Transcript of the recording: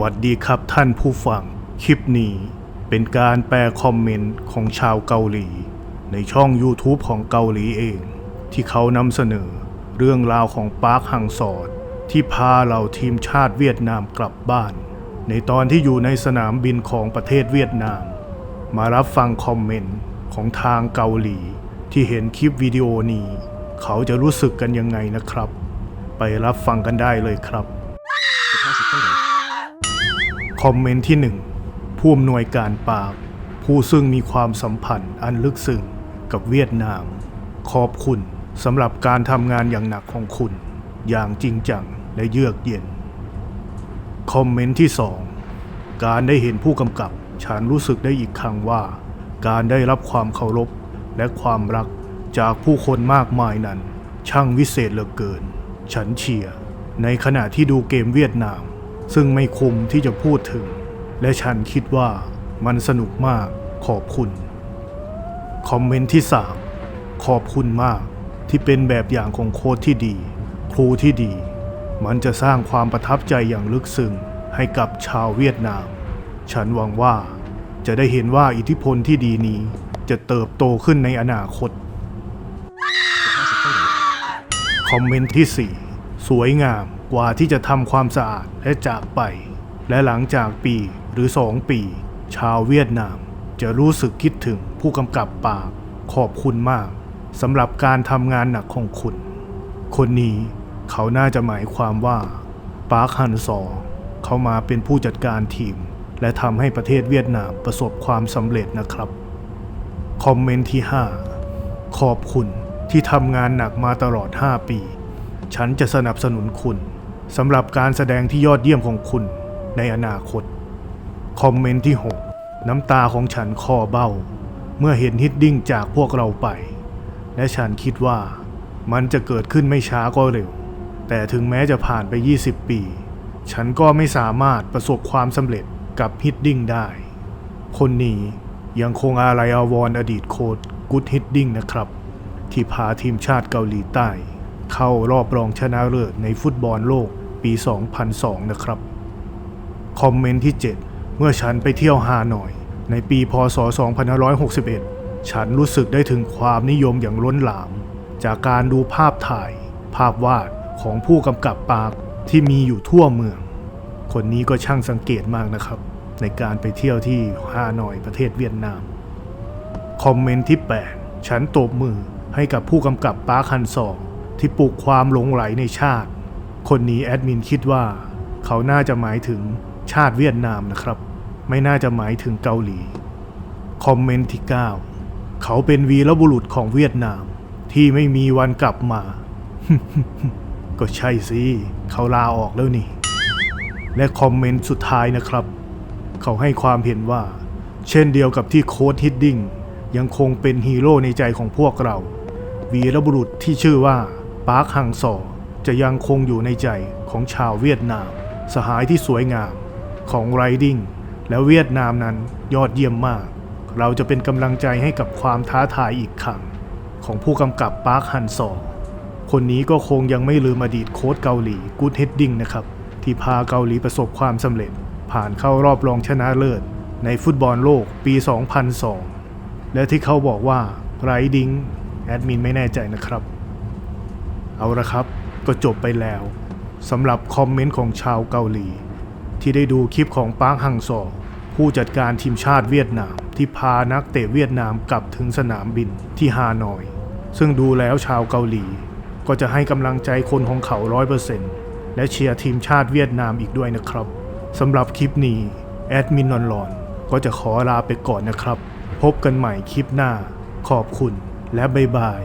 วัสดีครับท่านผู้ฟัง คลิปนี้เป็นการแปลคอมเมนต์ของชาวเกาหลี ในช่อง YouTube ของเกาหลีเอง ที่เขานำเสนอเรื่องราวของปาร์คฮังซอดที่พาเหล่าทีมชาติเวียดนามกลับบ้าน ในตอนที่อยู่ในสนามบินของประเทศเวียดนาม มารับฟังคอมเมนต์ของทางเกาหลี ที่เห็นคลิปวิดีโอนี้ เขาจะรู้สึกกันยังไงนะครับ ไปรับฟังกันได้เลยครับ คอมเมนต์ที่หนึ่งผู้อำนวยการปาก ผู้ซึ่งมีความสัมพันธ์อันลึกซึ้งกับเวียดนาม ขอบคุณสำหรับการทำงานอย่างหนักของคุณ อย่างจริงจังและเยือกเย็น คอมเมนต์ที่สองการได้เห็นผู้กำกับ ฉันรู้สึกได้อีกครั้งว่า การได้รับความเคารพและความรักจากผู้คนมากมายนั้น ช่างวิเศษเหลือเกิน ฉันเชียร์ในขณะที่ดูเกมเวียดนาม ซึ่งไม่คุ้มที่จะพูดถึง และฉันคิดว่ามันสนุกมากขอบคุณ คอมเมนต์ที่ 3 ขอบคุณมากที่เป็นแบบอย่างของโค้ชที่ดี ครูที่ดี มันจะสร้างความประทับใจอย่างลึกซึ้งให้กับชาวเวียดนาม ฉันหวังว่าจะได้เห็นว่าอิทธิพลที่ดีนี้จะเติบโตขึ้นในอนาคต คอมเมนต์ที่ 4 สวยงามกว่าที่จะทำความสะอาดและจากไป และหลังจากปีหรือสองปี ชาวเวียดนามจะรู้สึกคิดถึงผู้กำกับปากขอบคุณมากสำหรับการทำงานหนักของคุณ คนนี้เขาน่าจะหมายความว่าปาร์คฮันซอเขามาเป็นผู้จัดการทีม และทำให้ประเทศเวียดนามประสบความสำเร็จนะครับ คอมเมนต์ที่ 5 ขอบคุณที่ทำงานหนักมาตลอด 5 ปี ฉันจะสนับสนุนคุณสำหรับการแสดงที่ยอดเยี่ยมของคุณในอนาคต คอมเมนต์ที่ 6 น้ำตาของฉันคอเบ้า เมื่อเห็นฮิตดิ้งจากพวกเราไป และฉันคิดว่า มันจะเกิดขึ้นไม่ช้าก็เร็ว แต่ถึงแม้จะผ่านไป 20 ปี ฉันก็ไม่สามารถประสบความสำเร็จกับฮิตดิ้งได้ คนนี้ยังคงอาลัยอาวรณ์อดีตโค้ดกูดฮิตดิ้งนะครับ ที่พาทีมชาติเกาหลีใต้ เข้ารอบรองชนะเลิศในฟุตบอลโลกปี 2002 นะครับ คอมเมนต์ที่ 7 เมื่อฉันไปเที่ยวฮานอย ในปีพศ 2561 ฉันรู้สึกได้ถึงความนิยมอย่างล้นหลาม จากการดูภาพถ่าย ภาพวาดของผู้กำกับปากที่มีอยู่ทั่วเมือง คนนี้ก็ช่างสังเกตมากนะครับ ในการไปเที่ยวที่ฮานอยประเทศเวียดนาม คอมเมนต์ที่ 8 ฉันตบมือให้กับผู้กำกับปาร์คฮันซอง ที่ปลุกความหลงไหลในชาติ คนนี้แอดมินคิดว่า เขาน่าจะหมายถึงชาติเวียดนามนะครับ ไม่น่าจะหมายถึงเกาหลี คอมเมนต์ที่ 9 เขาเป็นวีรบุรุษของเวียดนาม ที่ไม่มีวันกลับมา ก็ใช่สิ เขาลาออกแล้วนี่ และคอมเมนต์สุดท้ายนะครับ เขาให้ความเห็นว่า เช่นเดียวกับที่โค้ดฮิดดิ้งยังคงเป็นฮีโร่ในใจของพวกเรา วีรบุรุษที่ชื่อว่า ปาร์คฮังซอจะยังคงอยู่ในใจของชาวเวียดนาม สหายที่สวยงามของไรดิ้งและเวียดนามนั้นยอดเยี่ยมมาก เราจะเป็นกำลังใจให้กับความท้าทายอีกครั้ง ของผู้กำกับปาร์คฮันซอคนนี้ก็คงยังไม่ลืมอดีตโค้ชเกาหลีกูดเฮดดิ้งนะครับ ที่พาเกาหลีประสบความสำเร็จ ผ่านเข้ารอบรองชนะเลิศ ในฟุตบอลโลกปี 2002 และที่เขาบอกว่าไรดิ้งแอดมินไม่แน่ใจนะครับ เอาละครับ ก็จบไปแล้วสำหรับคอมเมนต์ของชาวเกาหลี ที่ได้ดูคลิปของปาร์คฮังซอผู้จัดการทีมชาติเวียดนาม ที่พานักเตะเวียดนามกลับถึงสนามบินที่ฮานอย ซึ่งดูแล้วชาวเกาหลี ก็จะให้กำลังใจคนของเขาร้อยเปอร์เซ็นต์และเชียร์ทีมชาติเวียดนามอีกด้วยนะครับสำหรับคลิปนี้แอดมินนอนหลอนก็จะขอลาไปก่อนนะครับ พบกันใหม่คลิปหน้า ขอบคุณและบ๊ายบาย